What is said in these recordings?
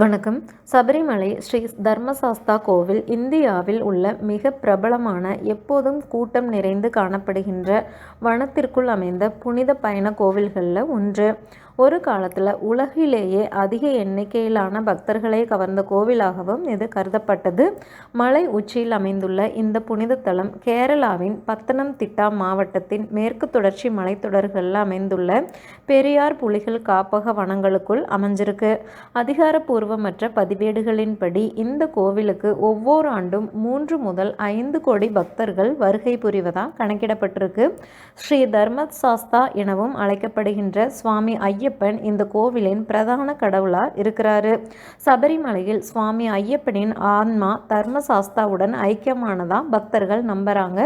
வணக்கம். சபரிமலை ஸ்ரீ தர்மசாஸ்தா கோவில் இந்தியாவில் உள்ள மிக பிரபலமான எப்போதும் கூட்டம் நிறைந்து காணப்படுகின்ற வனத்திற்குள் அமைந்த புனித பயண கோவில்களில் ஒன்று. ஒரு காலத்தில் உலகிலேயே அதிக எண்ணிக்கையிலான பக்தர்களை கவர்ந்த கோவிலாகவும் இது கருதப்பட்டது. மலை உச்சியில் அமைந்துள்ள இந்த புனித தலம் கேரளாவின் பத்தனம்திட்டா மாவட்டத்தின் மேற்கு தொடர்ச்சி மலைத்தொடர்களில் அமைந்துள்ள பெரியார் புலிகள் காப்பக வனங்களுக்குள் அமைஞ்சிருக்கு. அதிகாரப்பூர்வமற்ற பதிவேடுகளின்படி இந்த கோவிலுக்கு ஒவ்வொரு ஆண்டும் மூன்று முதல் ஐந்து கோடி பக்தர்கள் வருகை புரிவதாக கணக்கிடப்பட்டிருக்கு. ஸ்ரீ தர்மசாஸ்தா எனவும் அழைக்கப்படுகின்ற சுவாமி ஐயப்பன் இந்த கோவிலின் பிரதான கடவுளாக இருக்கிறாரு. சபரிமலையில் சுவாமி ஐயப்பனின் ஆன்மா தர்மசாஸ்தாவுடன் ஐக்கியமானதாக பக்தர்கள் நம்புகிறாங்க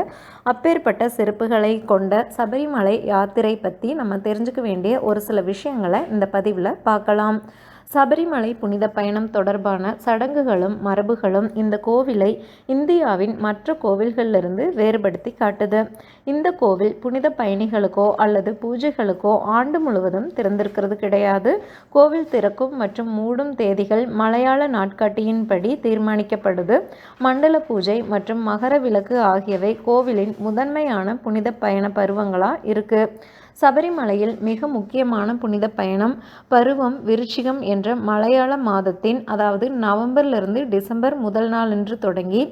அப்பேற்பட்ட சிறப்புகளை கொண்ட சபரிமலை யாத்திரை பற்றி நம்ம தெரிஞ்சுக்க வேண்டிய ஒரு சில விஷயங்களை இந்த பதிவில் பார்க்கலாம். சபரிமலை புனித பயணம் தொடர்பான சடங்குகளும் மரபுகளும் இந்த கோவிலை இந்தியாவின் மற்ற கோவில்களிலிருந்து வேறுபடுத்தி காட்டுது. இந்த கோவில் புனித பயணிகளுக்கோ அல்லது பூஜைகளுக்கோ ஆண்டு முழுவதும் திறந்திருக்கிறது கிடையாது. கோவில் திறக்கும் மற்றும் மூடும் தேதிகள் மலையாள நாட்காட்டியின்படி தீர்மானிக்கப்படுது. மண்டல பூஜை மற்றும் மகர விளக்கு ஆகியவை கோவிலின் முதன்மையான புனித பயண பருவங்களாக இருக்குது சபரிமலையில் மிக முக்கியமான புனித பயணம் பருவம் விருச்சிகம் என்ற மலையாள மாதத்தின் அதாவது நவம்பர்லிருந்து டிசம்பர் முதல் நாளன்று தொடங்கி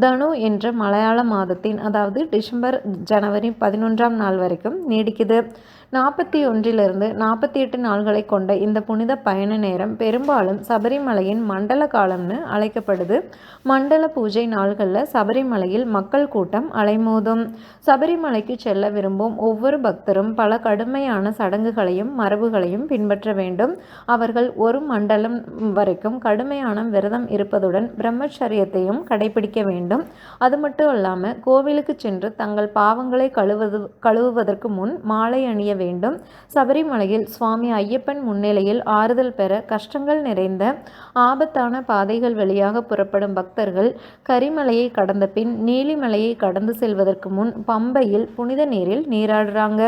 தனு என்ற மலையாள மாதத்தின் அதாவது டிசம்பர் ஜனவரி பதினொன்றாம் நாள் வரைக்கும் நீடிக்குது. நாற்பத்தி ஒன்றிலிருந்து நாற்பத்தி எட்டு நாள்களை கொண்ட இந்த புனித பயண நேரம் பெரும்பாலும் சபரிமலையின் மண்டல காலம்னு அழைக்கப்படுது. மண்டல பூஜை நாள்களில் சபரிமலையில் மக்கள் கூட்டம் அலைமோதும். சபரிமலைக்கு செல்ல விரும்பும் ஒவ்வொரு பக்தரும் பல கடுமையான சடங்குகளையும் மரபுகளையும் பின்பற்ற வேண்டும். அவர்கள் ஒரு மண்டலம் வரைக்கும் கடுமையான விரதம் இருப்பதுடன் பிரம்மச்சரியத்தையும் கடைபிடிக்க வேண்டும். அது மட்டும் இல்லாமல் கோவிலுக்கு சென்று தங்கள் பாவங்களை கழுவது கழுவுவதற்கு முன் மாலை அணிய வேண்டும். சபரிமலையில் சுவாமி ஐயப்பன் முன்னிலையில் ஆறுதல் பெற கஷ்டங்கள் நிறைந்த ஆபத்தான பாதைகள் வழியாக புறப்படும் பக்தர்கள் கரிமலையை கடந்த பின் நீலிமலையை கடந்து செல்வதற்கு முன் பம்பையில் புனித நீரில் நீராடுறாங்க.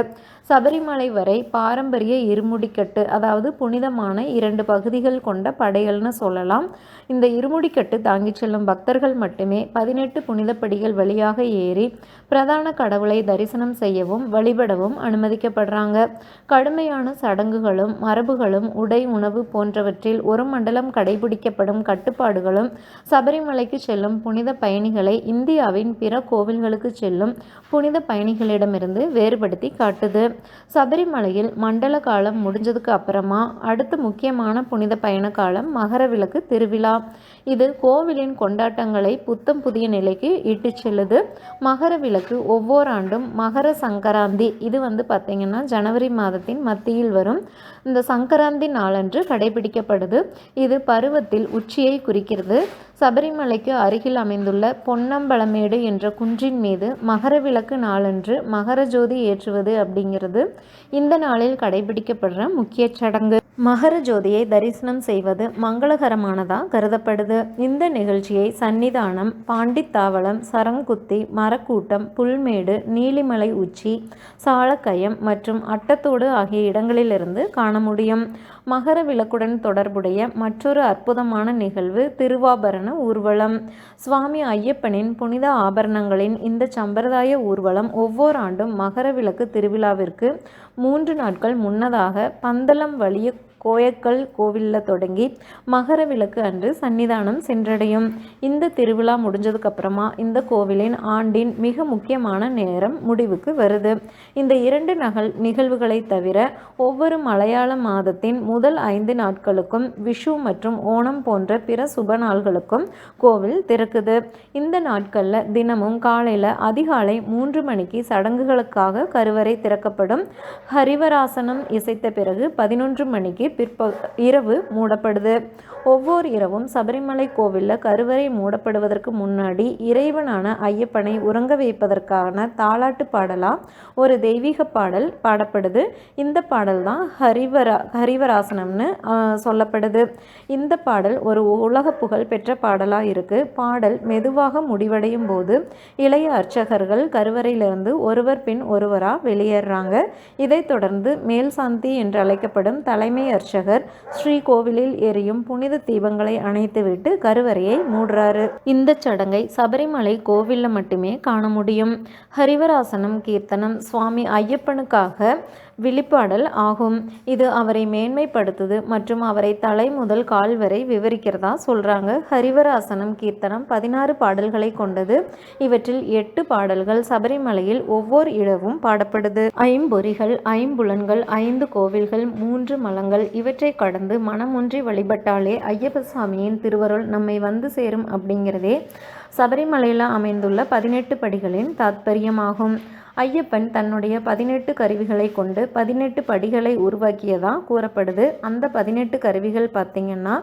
சபரிமலை வரை பாரம்பரிய இருமுடிக்கட்டு அதாவது புனிதமான இரண்டு பகுதிகள் கொண்ட படைகள்னு சொல்லலாம். இந்த இருமுடிக்கட்டு தாங்கி செல்லும் பக்தர்கள் மட்டுமே பதினெட்டு புனிதப்படிகள் வழியாக ஏறி பிரதான கடவுளை தரிசனம் செய்யவும் வழிபடவும் அனுமதிக்கப்படுறாங்க. கடுமையான சடங்குகளும் மரபுகளும் உடை உணவு போன்றவற்றில் ஒரு மண்டலம் கடைபிடிக்கப்படும் கட்டுப்பாடுகளும் சபரிமலைக்கு செல்லும் புனித பயணிகளை இந்தியாவின் பிற கோவில்களுக்கு செல்லும் புனித பயணிகளிடமிருந்து வேறுபடுத்தி காட்டுது. சபரிமலையில் மண்டல காலம் முடிஞ்சதுக்கு அப்புறமா அடுத்த முக்கியமான புனித பயண காலம் மகர விளக்கு திருவிழா. இது கோவிலின் கொண்டாட்டங்களை புத்தம் புதிய நிலைக்கு இட்டு செல்லுது. மகர விளக்கு ஒவ்வொரு ஆண்டும் மகர சங்கராந்தி இது வந்து பார்த்திங்கன்னா ஜனவரி மாதத்தின் மத்தியில் வரும். இந்த சங்கராந்தி நாளன்று கடைபிடிக்கப்படுது. இது பருவத்தில் உச்சியை குறிக்கிறது. சபரிமலைக்கு அருகில் அமைந்துள்ள பொன்னம்பலமேடு என்ற குன்றின் மீது மகர விளக்கு நாளன்று மகர ஜோதி ஏற்றுவது அப்படிங்கிறது. இந்த நாளில் கடைபிடிக்கப்படுற முக்கிய சடங்கு. மகர ஜோதியை தரிசனம் செய்வது மங்களகரமானதாக கருதப்படுது. இந்த நிகழ்ச்சியை சன்னிதானம் பாண்டித்தாவளம் சரங்குத்தி மரக்கூட்டம் புல்மேடு நீலிமலை உச்சி சாலக்கயம் மற்றும் அட்டத்தோடு ஆகிய இடங்களிலிருந்து காண முடியும். மகர விளக்குடன் தொடர்புடைய மற்றொரு அற்புதமான நிகழ்வு திருவாபரண ஊர்வலம். சுவாமி ஐயப்பனின் புனித ஆபரணங்களின் இந்த சம்பிரதாய ஊர்வலம் ஒவ்வொரு ஆண்டும் மகர விளக்கு திருவிழாவிற்கு மூன்று நாட்கள் முன்னதாக பந்தளம் வழிய கோயக்கல் கோவிலில் தொடங்கி மகர விளக்கு அன்று சன்னிதானம் சென்றடையும். இந்த திருவிழா முடிஞ்சதுக்கப்புறமா இந்த கோவிலின் ஆண்டின் மிக முக்கியமான நேரம் முடிவுக்கு வருது. இந்த இரண்டு நகல் நிகழ்வுகளை தவிர ஒவ்வொரு மலையாள மாதத்தின் முதல் ஐந்து நாட்களுக்கும் விஷு மற்றும் ஓணம் போன்ற பிற சுப நாள்களுக்கும் கோவில் திறக்குது. இந்த நாட்களில் தினமும் காலையில் அதிகாலை மூன்று மணிக்கு சடங்குகளுக்காக கருவறை திறக்கப்படும். ஹரிவராசனம் இசைத்த பிறகு பதினொன்று மணிக்கு பிற்ப இரவு மூடப்படுது. ஒவ்வொரு இரவும் சபரிமலை கோவிலில் கருவறை மூடப்படுவதற்கு முன்னாடி இறைவனான ஐயப்பனை உறங்க வைப்பதற்கான தாலாட்டு பாடலாக ஒரு தெய்வீக பாடல் பாடப்படுது. இந்த பாடல் தான் ஹரிவரா ஹரிவராசனம்னு சொல்லப்படுது. இந்த பாடல் ஒரு உலக புகழ் பெற்ற பாடலாக இருக்குது பாடல் மெதுவாக முடிவடையும் போது இளைய அர்ச்சகர்கள் கருவறையிலிருந்து ஒருவர் பின் ஒருவராக வெளியேறாங்க. இதைத் தொடர்ந்து மேல் சாந்தி என்று அழைக்கப்படும் தலைமை அர்ச்ச அர்ச்சகர் ஸ்ரீ கோவிலில் எரியும் புனித தீபங்களை அணைத்துவிட்டு கருவறையை மூடுறாரு. இந்த சடங்கை சபரிமலை கோவில்ல மட்டுமே காண முடியும். ஹரிவராசனம் கீர்த்தனம் சுவாமி ஐயப்பனுக்காக விழிப்பாடல் ஆகும். இது அவரை மேன்மைப்படுத்துது மற்றும் அவரை தலை முதல் கால் வரை விவரிக்கிறதா சொல்றாங்க. ஹரிவராசனம் கீர்த்தனம் பதினாறு பாடல்களை கொண்டது. இவற்றில் எட்டு பாடல்கள் சபரிமலையில் ஒவ்வொரு இடவும் பாடப்படுது. ஐம்பொறிகள் ஐம்புலன்கள் ஐந்து கோவில்கள் மூன்று மலங்கள் இவற்றை கடந்து மனமொன்றி வழிபட்டாலே ஐயப்ப சுவாமியின் திருவருள் நம்மை வந்து சேரும் அப்படிங்கிறதே. சபரிமலையில் அமைந்துள்ள பதினெட்டு படிகளின் தாத்பரியமாகும். ஐயப்பன் தன்னுடைய பதினெட்டு கருவிகளை கொண்டு பதினெட்டு படிகளை உருவாக்கியதாக கூறப்படுது. அந்த பதினெட்டு கருவிகள் பார்த்திங்கன்னா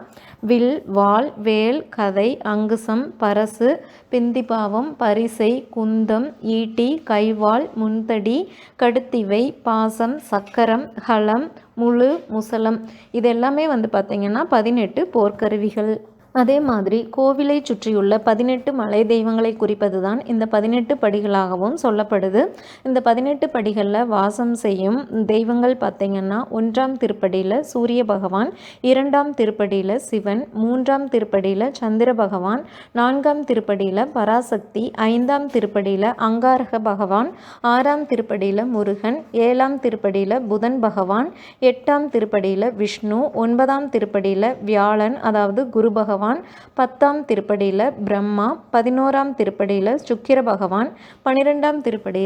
வில் வாள் வேல் கதை அங்குசம் பரசு பிந்திபாவம் பரிசை குந்தம் ஈட்டி கைவாள் முன்தடி கடுத்திவை பாசம் சக்கரம் ஹலம் முழு முசலம். இதெல்லாமே வந்து பார்த்திங்கன்னா பதினெட்டு போர்க்கருவிகள். அதே மாதிரி கோவிலை சுற்றியுள்ள பதினெட்டு மலை தெய்வங்களை குறிப்பது தான் இந்த பதினெட்டு படிகளாகவும் சொல்லப்படுது. இந்த பதினெட்டு படிகளில் வாசம் செய்யும் தெய்வங்கள் பார்த்திங்கன்னா ஒன்றாம் திருப்படியில் சூரிய பகவான் இரண்டாம் திருப்படியில் சிவன் மூன்றாம் திருப்படியில் சந்திர பகவான் நான்காம் திருப்படியில் பராசக்தி ஐந்தாம் திருப்படியில் அங்காரக பகவான் ஆறாம் திருப்படியில் முருகன் ஏழாம் திருப்படியில் புதன் பகவான் எட்டாம் திருப்படியில் விஷ்ணு ஒன்பதாம் திருப்படியில் வியாழன் அதாவது குரு பகவான் பகவான் பத்தாம் திருப்படியில் பிரம்மா பதினோராம் திருப்படியில் சுக்கிர பகவான் பன்னிரெண்டாம் திருப்படி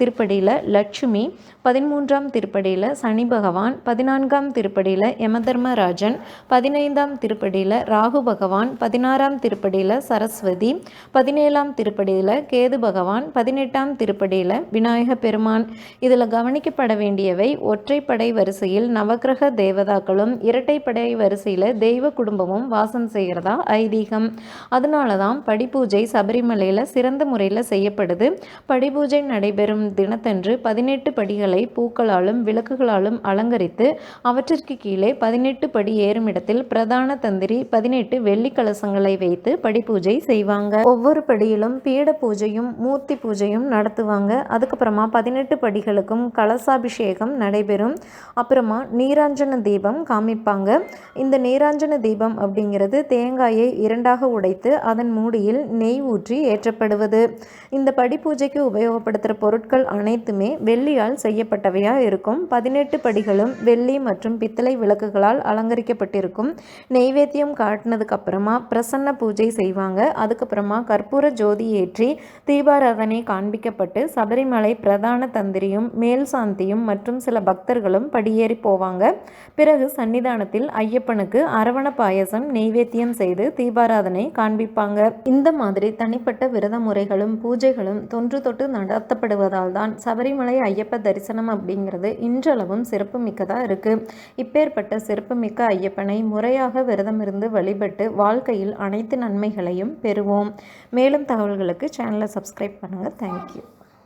திருப்படியில் லட்சுமி பதிமூன்றாம் திருப்படியில் சனி பகவான் பதினான்காம் திருப்படியில் யமதர்மராஜன் பதினைந்தாம் திருப்படியில் ராகு பகவான் பதினாறாம் திருப்படியில் சரஸ்வதி பதினேழாம் திருப்படியில் கேது பகவான் பதினெட்டாம் திருப்படியில் விநாயக பெருமான். இதில் கவனிக்கப்பட வேண்டியவை ஒற்றைப்படை வரிசையில் நவக்கிரக தேவதாக்களும் இரட்டைப்படை வரிசையில் தெய்வ குடும்பமும் வாசம் செய்கிறது. அப்படிங்கிறதா ஐதீகம். அதனால தான் படிப்பூஜை சபரிமலையில் சிறந்த முறையில் செய்யப்படுது. படிபூஜை நடைபெறும் தினத்தன்று பதினெட்டு படிகளை பூக்களாலும் விளக்குகளாலும் அலங்கரித்து அவற்றிற்கு கீழே பதினெட்டு படி ஏறும் இடத்தில் பிரதான தந்திரி பதினெட்டு வெள்ளி கலசங்களை வைத்து படிப்பூஜை செய்வாங்க. ஒவ்வொரு படியிலும் பீட பூஜையும் மூர்த்தி பூஜையும் நடத்துவாங்க. அதுக்கப்புறமா பதினெட்டு படிகளுக்கும் கலசாபிஷேகம் நடைபெறும். அப்புறமா நீராஞ்சன தீபம் காமிப்பாங்க. இந்த நீராஞ்சன தீபம் அப்படிங்கிறது தேங்காய் தேங்காயை இரண்டாக உடைத்து அதன் மூடியில் நெய் ஊற்றி ஏற்றப்படுவது. இந்த படி பூஜைக்கு உபயோகப்படுத்துகிற பொருட்கள் அனைத்துமே வெள்ளியால் செய்யப்பட்டவையாக இருக்கும். பதினெட்டு படிகளும் வெள்ளி மற்றும் பித்தளை விளக்குகளால் அலங்கரிக்கப்பட்டிருக்கும். நெய்வேத்தியம் காட்டினதுக்கு அப்புறமா பிரசன்ன பூஜை செய்வாங்க. அதுக்கப்புறமா கற்பூர ஜோதி ஏற்றி தீபாராதனை காண்பிக்கப்பட்டு சபரிமலை பிரதான தந்திரியும் மேல் சாந்தியும் மற்றும் சில பக்தர்களும் படியேறி போவாங்க. பிறகு சன்னிதானத்தில் ஐயப்பனுக்கு அரவண பாயசம் நெய்வேத்தியம் செய்து தீபாராதனை காண்பிப்பாங்க. இந்த மாதிரி தனிப்பட்ட விரத முறைகளும் பூஜைகளும் தொன்று தொட்டு நடத்தப்படுவதால் தான் சபரிமலை ஐயப்ப தரிசனம் அப்படிங்கிறது இன்றளவும் சிறப்பு மிக்கதாக இருக்கு. இப்பேற்பட்ட சிறப்பு மிக்க ஐயப்பனை முறையாக விரதமிருந்து வழிபட்டு வாழ்க்கையில் அனைத்து நன்மைகளையும் பெறுவோம். மேலும் தகவல்களுக்கு சேனலை சப்ஸ்கிரைப் பண்ணுங்கள் தேங்க்யூ